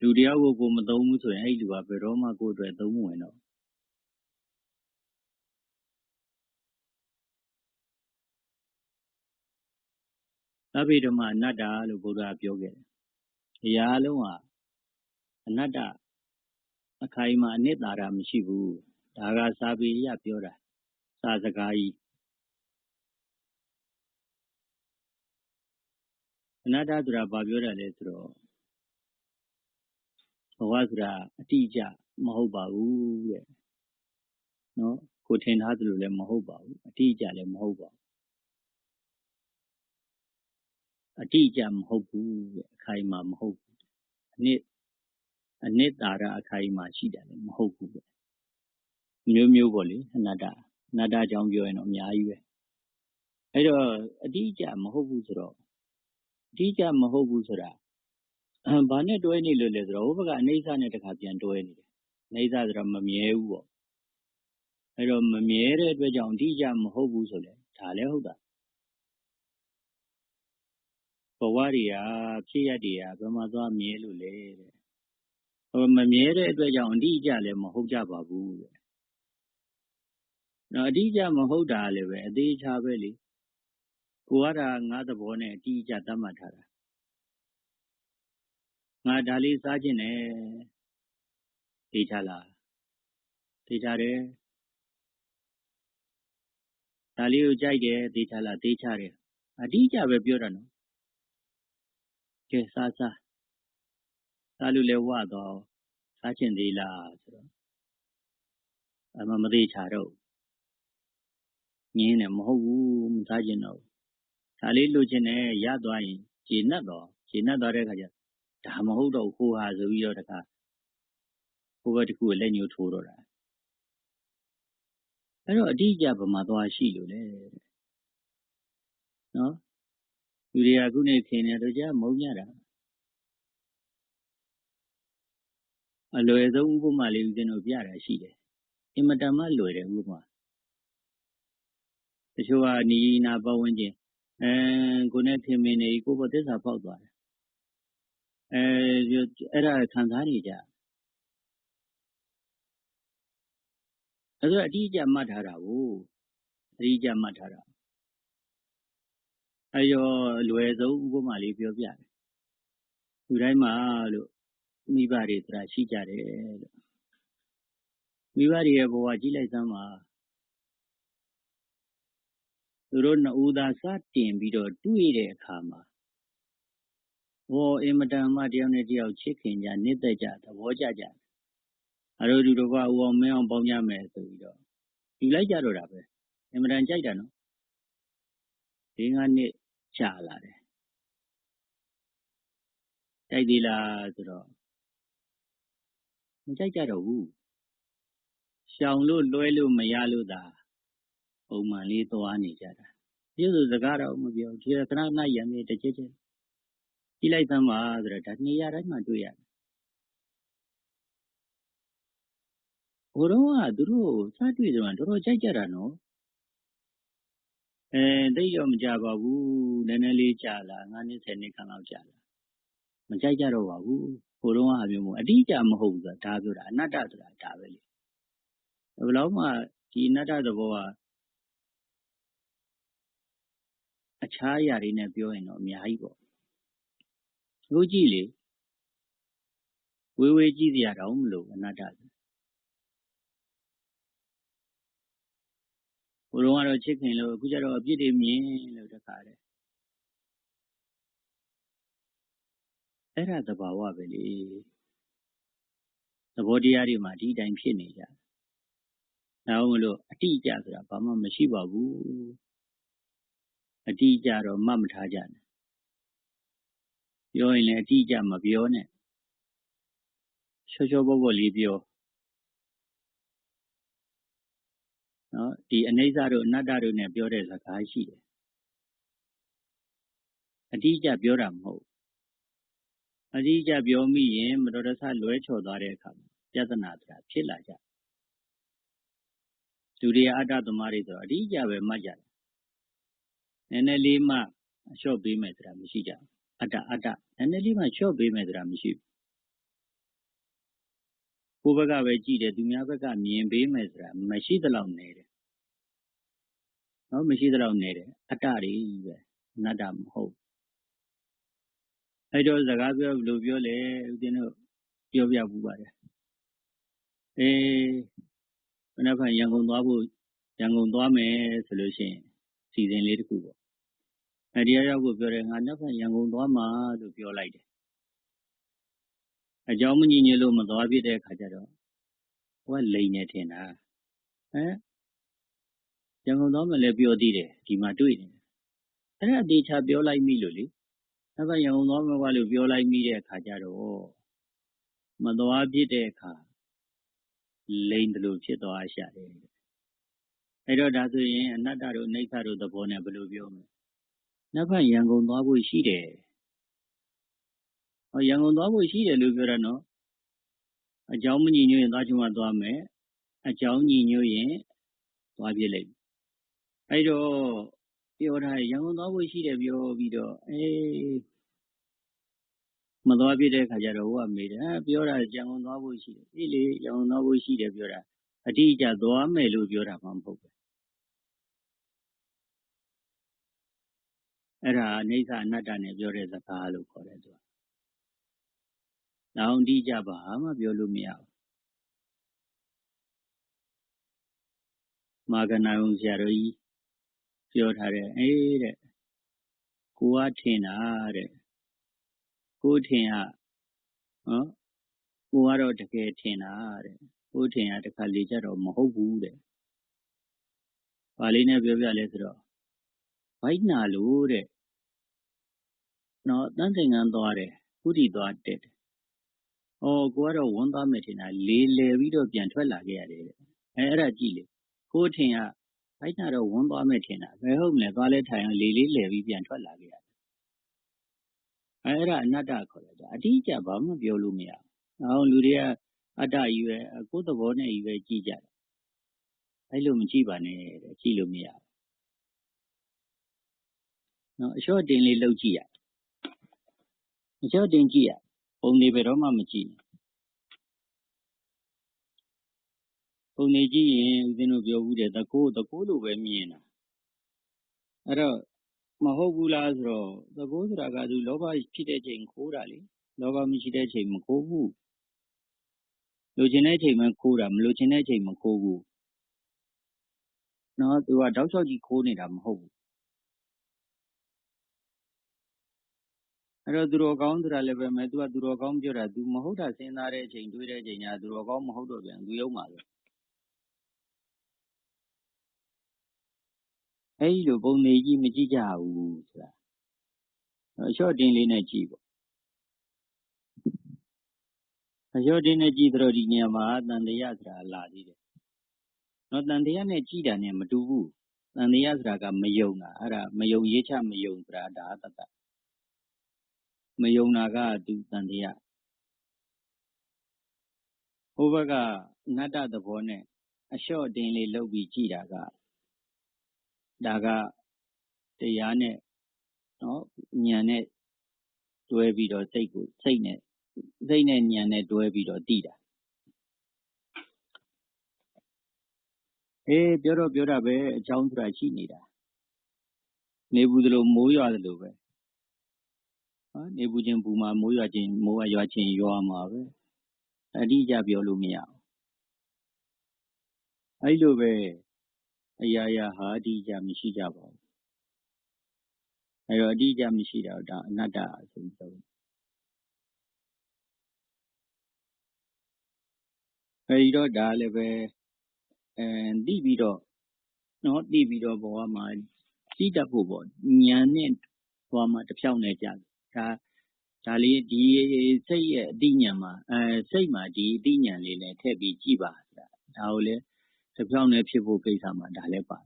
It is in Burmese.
လူတယောက်ကိုကိုမသုံးဘူးဆိုရင်အဲ့လူကဘယ်တော့မှကိုယ့်အတွက်သုံးမဝင်တော့သဗ္ဗေဓမ္မအနတ္တလို့ဘုရားပြောခဲ့တယ်။အရာလုံးကအနတ္တအခိုင်အမာအနှစ်သာရမရှိဘူး။ဒါကစာပေရပြောတာစာစကားကြီးအနတ္တဆိုတာဘာပြောတာလဲဆိုတော့ ဘဝဆိုတာအတိအကျမဟုတ်ပါဘူးတဲ့နော်ကိုထင်ထားသလိုလည်းမဟုတ်ပါဘူးအတိအကျလည်းမဟုတ်ပါဘူးအတိအကျမဟုတ်ဘူးတဲ့အခိုင်အမာမဟုတ်ဘူးအနှစ်အနှစ်သာရအခိုင်အမာရှိတယ်လည်းမဟုတ်ဘူးတဲ့မျိုးမျိုးပေါ့လေအနတ္တအနတ္တကြောင့်ပြောရင်တော့အများကြီးပဲအဲ့တော့အတိအကျမဟုတ်ဘူးဆိုတော့အတိအကျမဟုတ်ဘူးဆိုတာ ဘာနဲ့တွဲနေလို့လဲဆိုတော့ ဟိုဘက်က အနေဆာနဲ့ တခါပြန်တွဲနေတယ် အနေဆာဆိုတော့မမြဲဘူးပေါ့ အဲ့တော့ မမြဲတဲ့အတွက်ကြောင့် အတိအကျမဟုတ်ဘူးဆိုလဲဒါလည်းဟုတ်တာဘဝတွေက ဖြစ်ရတွေက ဘယ်မှာသွားမြဲလို့လဲတဲ့ဟိုမမြဲတဲ့အတွက်ကြောင့် အတိအကျလည်း မဟုတ်ကြပါဘူးတဲ့နော်အတိအကျမဟုတ်တာလည်းပဲအသေးချာပဲလေ ကိုကတာငါသဘောနဲ့ အတိအကျ သတ်မှတ်ထားတာ ငါဒါလေးစားခြင်းနဲ့သိချလားသိချတယ်ဒါလေးကိုကြိုက်တယ်သိချလားသိချတယ်အတိအကျပဲပြောတာနော်ကဲစားစားစားလို့လဲဝတော့စားခြင်းသေးလားဆိုတော့အမမသိချတော့ငင်းတယ်မဟုတ်ဘူးမစားခြင်းတော့ဒါလေးလိုချင်တယ်ရသွားရင်ခြေနှက်တော့ခြေနှက်သွားတဲ့ခါကျ ဒါမဟုတ်တော့ဟိုဟာဆိုပြီးတော့တခါဟိုဘက်တစ်ခုကိုလက်ညှိုးထိုးတော့တာအဲ့တော့အတိအကျဗမာသွားရှိလို့လေနော်လူတွေကခုနေခင်နေတော့ကြာမုံညတာအလွယ်ဆုံးဥပမာလေးဦးဇင်းတို့ပြတာရှိတယ်အင်မတန်မှလွယ်တယ်ဥပမာတချို့ကနီနာပဝန်းကျင်အဲကိုနဲ့ခင်မင်းနေကိုပေါ်သစ္စာပေါက်သွားတယ် အဲအဲ့ဒါခံစားနေကြအဲ့ဒါအတိအကျမှတ်ထားတာကိုအတိအကျမှတ်ထားတာအဲရောလွယ်ဆုံးဥပမာလေးပြောပြတယ်လူတိုင်းမှာလို့မိဘတွေဆိုတာရှိကြတယ်လို့မိဘတွေရဲ့ဘဝကြည့်လိုက်စမ်းပါသူတို့နှစ်ဦးသာစတင်ပြီးတော့တွေ့တဲ့အခါမှာ ဟောအင်မတန်မှတယောက်နဲ့တယောက်ချစ်ခင်ကြနှစ်သက်ကြသဘောကျကြအရိုဒီတော့ကဦးအောင်မင်းအောင်ပေါင်းကြမယ်ဆိုပြီးတော့ယူလိုက်ကြတော့တာပဲအင်မတန်ကြိုက်တာနော်ဒီငါနှစ်ကြာလာတယ်ကြိုက်သေးလားဆိုတော့မကြိုက်ကြတော့ဘူးရှောင်လို့လွှဲလို့မရလို့သာပုံမှန်လေးသွားနေကြတာဒီလိုစကားတော့မပြောဒီကခဏခဏရံနေတစ်ချက်ချက် ကြည့်လိုက်သမ်းပါဆိုတော့ဒါနေရာတိုင်းမှာတွေ့ရတယ်ဘိုးတော်ကသူတို့စတွေ့ကြမှာတော်တော်ကြိုက်ကြတာနော်အဲသိရောမကြပါဘူးနည်းနည်းလေးကြာလာ9နှစ်10နှစ်ခန့်လောက်ကြာလာမကြိုက်ကြတော့ပါဘူးဘိုးတော်ကဟာမျိုးမို့အတိအကျမဟုတ်ဘူးဆိုတာဒါပြောတာအနတ္တဆိုတာဒါပဲလေဘယ်လောက်မှဒီအနတ္တသဘောကအခြားအရာတွေနဲ့ပြောရင်တော့အများကြီးပေါ့ လို့ကြည့်လေဝေးဝေးကြည့်စရာတော့မလိုအနတ္တဘုရုံကတော့ချစ်ခင်လို့အခုကျတော့အပြစ်တွေမြင်လို့တခါတယ်အဲ့ဒါသဘာဝပဲလေသဘောတရားတွေမှာဒီတိုင်းဖြစ်နေကြဒါမှမလို့အတိအကျဆိုတာဘာမှမရှိပါဘူးအတိအကျတော့မှတ်မထားကြနဲ့ ပြောရင်လည်း အတိအကျမပြောနဲ့ချောချောပေါ့ပေါ့လေးပြောနော်ဒီအနိစ္စတို့အနတ္တတို့နဲ့ပြောတဲ့စကားရှိတယ်အတိအကျပြောတာမဟုတ်အတိအကျပြောမိရင်မတော်တဆလွဲချော်သွားတဲ့အခါပြဿနာဆိုတာဖြစ်လာကြလူတွေအတ္တသမားတွေဆိုတော့အတိအကျပဲမှတ်ကြတယ်နည်းနည်းလေးမှအလျှော့ပေးမယ်ဆိုတာမရှိကြဘူး အတ္တအတ္တနည်းနည်းလေးမှလျှော့ပေးမယ်ဆိုတာမရှိဘူးကိုယ့်ဘက်ကပဲကြည့်တယ်သူများဘက်ကမြင်ပေးမယ်ဆိုတာမရှိသလောက်နေတယ်နော်မရှိသလောက်နေတယ်အတ္တတွေပဲအနတ္တမဟုတ်အဲ့တော့စကားပြောဘယ်လိုပြောလဲဦးဇင်းတို့ပြောပြပူပါတယ်အေးဘယ်နှခါရန်ကုန်သွားဖို့ရန်ကုန်သွားမယ်ဆိုလို့ရှိရင်စီစဉ်လေးတစ်ခုပေါ့ အဲဒီရောက်ကိုပြောတယ်ငါနောက်ခါရန်ကုန်သွားမှာလို့ပြောလိုက်တယ်အကြောင်းမညီညွတ်လို့မသွားဖြစ်တဲ့အခါကျတော့ဟိုကလိန်နေထင်တာဟမ်ရန်ကုန်သွားမယ်လည်းပြောသေးတယ်ဒီမှာတွေ့နေတယ်အဲ့ဒါအတေချာပြောလိုက်မိလို့လေနောက်ကရန်ကုန်သွားမယ်ကွာလို့ပြောလိုက်မိတဲ့အခါကျတော့မသွားဖြစ်တဲ့အခါလိန်တယ်လို့ဖြစ်သွားရှာတယ်အဲ့တော့ဒါဆိုရင်အနတ္တတို့အိဋ္ဌတို့သဘောနဲ့ဘယ်လိုပြောမလဲ နောက်ဖက်ရန်ကုန်သွားဖို့ရှိတယ်ဟောရန်ကုန်သွားဖို့ရှိတယ်လို့ပြောတာနော်အကြောင်းမညီညွတ်ရင်သွားချင်မှသွားမယ်အကြောင်းညီညွတ်ရင်သွားပြလိုက်အဲ့တော့ပြောထားရန်ကုန်သွားဖို့ရှိတယ်ပြောပြီးတော့အေးမသွားပြတဲ့ခါကျတော့ဟိုကမေးတယ်ပြောတာရန်ကုန်သွားဖို့ရှိတယ်အေးလေရန်ကုန်သွားဖို့ရှိတယ်ပြောတာအတိအကျသွားမယ်လို့ပြောတာမှမဟုတ်ဘူး အဲ့ဒါအိဋ္ဌအနတ္တနဲ့ပြောတဲ့စကားလို့ခေါ်တယ်သူကလောင်တိကြပါမှပြောလို့မရဘူးမာကနာုံဆရာတော်ကြီးပြောထားတယ်အေးတဲ့ကိုကထင်တာတဲ့ကိုထင်ကနော်ကိုကတော့တကယ်ထင်တာတဲ့ကိုထင်ကတခါလေကြတော့မဟုတ်ဘူးတဲ့။ဘာလေးနဲ့ပြောပြလဲဆိုတော့ ဗိုက်နာလို့တဲ့နော်တန်းစင်ကန်းသွားတယ်ကုတီသွားတက်တယ်။အော်ကိုကတော့ဝန်သားမယ်ထင်တာလေလေပြီးတော့ပြန်ထွက်လာခဲ့ရတယ်တဲ့။အဲအဲ့ဒါကြည့်လေကိုထင်ကဗိုက်နာတော့ဝန်သွားမယ်ထင်တာဘယ်ဟုတ်မလဲသွားလဲထိုင်အောင်လေလေးလေပြီးပြန်ထွက်လာခဲ့ရတယ်။အဲအဲ့ဒါအနတ္တခေါ်တယ်အတိအကျဘာမှပြောလို့မရဘူး။အောင်လူတွေကအတ္တကြီးပဲကိုယ်သဘောနဲ့ကြီးပဲကြည့်ကြတယ်အဲ့လိုမကြည့်ပါနဲ့တဲ့ကြည့်လို့မရဘူး နော်အလျှော့တင်လေးလှုပ်ကြည့်ရအလျှော့တင်ကြည့်ရပုံတွေဘယ်တော့မှမကြည့်ပုံတွေကြည့်ရင်ဦးဇင်းတို့ပြောဘူးတဲ့တကိုးတကိုးလိုပဲမြင်တာအဲ့တော့မဟုတ်ဘူးလားဆိုတော့သကိုးဆိုတာကသူလောဘဖြစ်တဲ့ချိန်ခိုးတာလေလောဘမရှိတဲ့ချိန်မခိုးဘူးလိုချင်တဲ့ချိန်မှခိုးတာမလိုချင်တဲ့ချိန်မခိုးဘူးနော်သူကတောက်လျှောက်ကြီးခိုးနေတာမဟုတ်ဘူး အဲ့တော့ သူတော်ကောင်းဆိုတာလည်းပဲမဲ့သူက သူတော်ကောင်းပြောတာ သူမဟုတ်တာ စဉ်းစားတဲ့အချိန် တွေးတဲ့အချိန်ညာသူတော်ကောင်း မဟုတ်တော့ပြန်သူယုံပါပဲ အဲ့ဒီလို ပုံနေကြီး မကြည့်ကြဘူးဆိုတာ အလျှော့တင်းလေးနဲ့ ကြည့်ပေါ့ အလျှော့တင်းနဲ့ ကြည့်တော့ ဒီညမှာတန်တရားဆိုတာ လာသေးတယ်နော်တန်တရားနဲ့ ကြည်တာနဲ့ မတူဘူးတန်တရားဆိုတာက မယုံတာအဲ့ဒါမယုံရေးချ မယုံဆိုတာ ဒါတတ မယုံတာကသူတန်တရားဟိုဘက်ကနတ္တသဘောနဲ့အလျှော့တင်လေးလုပ်ပြီးကြည်တာကဒါကတရားနဲ့နော်ဉာဏ်နဲ့တွဲပြီးတော့စိတ်ကိုစိတ်နဲ့စိတ်နဲ့ဉာဏ်နဲ့တွဲပြီးတော့တည်တာအေးပြောတော့ပြောတာပဲအကြောင်းဆိုတာရှိနေတာနေဘူးသလိုမိုးရွာသလိုပဲဟာ နေဘူးချင်းပူမှာ မိုးရွာချင်းမိုးကရွာချင်းရွာမှာပဲ အတိအကျ ပြောလို့မရဘူး အဲ့လိုပဲ အရာရာဟာ အတိအကျ မရှိကြပါဘူး အဲ့တော့ အတိအကျမရှိတာဒါအနတ္တဆိုပြီးပြောအဲဒီတော့ ဒါလည်းပဲအဲသိပြီးတော့နော်သိပြီးတော့ ဘဝမှာသိတတ်ဖို့ပေါ့ ဉာဏ်နဲ့ဘဝမှာတစ်ဖြောင်းနဲ့ကြာဒါ ဒါလေး ဒီစိတ်ရဲ့အတိညာမှာအဲစိတ်မှာ ဒီအတိညာလေးနဲ့ထည့်ပြီးကြည့်ပါ ဒါကိုလည်းတစ်ဖြောင်းနဲ့ဖြစ်ဖို့ကိစ္စမှာ ဒါလည်းပါ